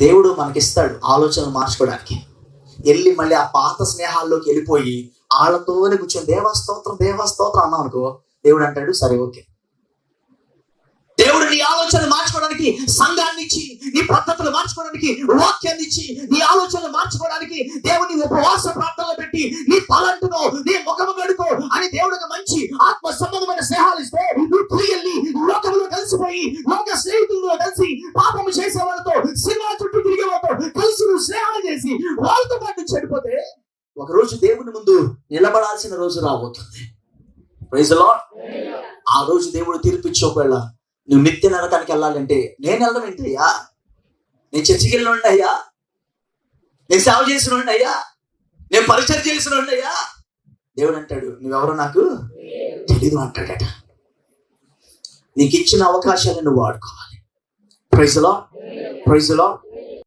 దేవుడు మనకిస్తాడు ఆలోచనలు మార్చుకోవడానికి. వెళ్ళి మళ్ళీ ఆ పాత స్నేహాల్లోకి వెళ్ళిపోయి వాళ్ళతోనే కూర్చొని దేవస్తోత్రం దేవస్తోత్రం దేవా అన్నాం అనుకో దేవుడు అంటాడు సరే ఓకే. దేవుడు నీ ఆలోచనలు మార్చుకోవడానికి సంఘాన్ని ఇచ్చి నీ పద్ధతులు మార్చుకోవడానికి వాక్యాన్ని ఇచ్చి నీ ఆలోచనలు మార్చుకోవడానికి దేవుని ఉపవాస ప్రార్థనలు పెట్టి నీ తలంటును నీ ముఖము గడుకో అని దేవుడికి మంచి ఆత్మ సంబంధమైన స్నేహాలు ఇస్తే నువ్వు తిరిగి వెళ్ళి లోకంలో కలిసిపోయి లోక స్నేహితుల్లో కలిసి చేసి వాళ్ళతో పాటు చెడిపోతే ఒకరోజు దేవుని ముందు నిలబడాల్సిన రోజు రాబోతుంది. ప్రైజ్ ఆ రోజు దేవుడు తీర్పిచ్చి ఒకవేళ నువ్వు నిత్య నరకానికి వెళ్ళాలంటే నేను వెళ్ళడం ఏంటయ్యా నేను చర్చికి వెళ్ళిన అయ్యా? నేను సేవ చేసిన అయ్యా? నేను పరిచయం చేసిన అయ్యా? దేవుడు అంటాడు నువ్వెవరో నాకు తెలీదు అంటాడట. నీకు ఇచ్చిన అవకాశాన్ని నువ్వు వాడుకోవాలి. ప్రైజ్లో ప్రైజ్లో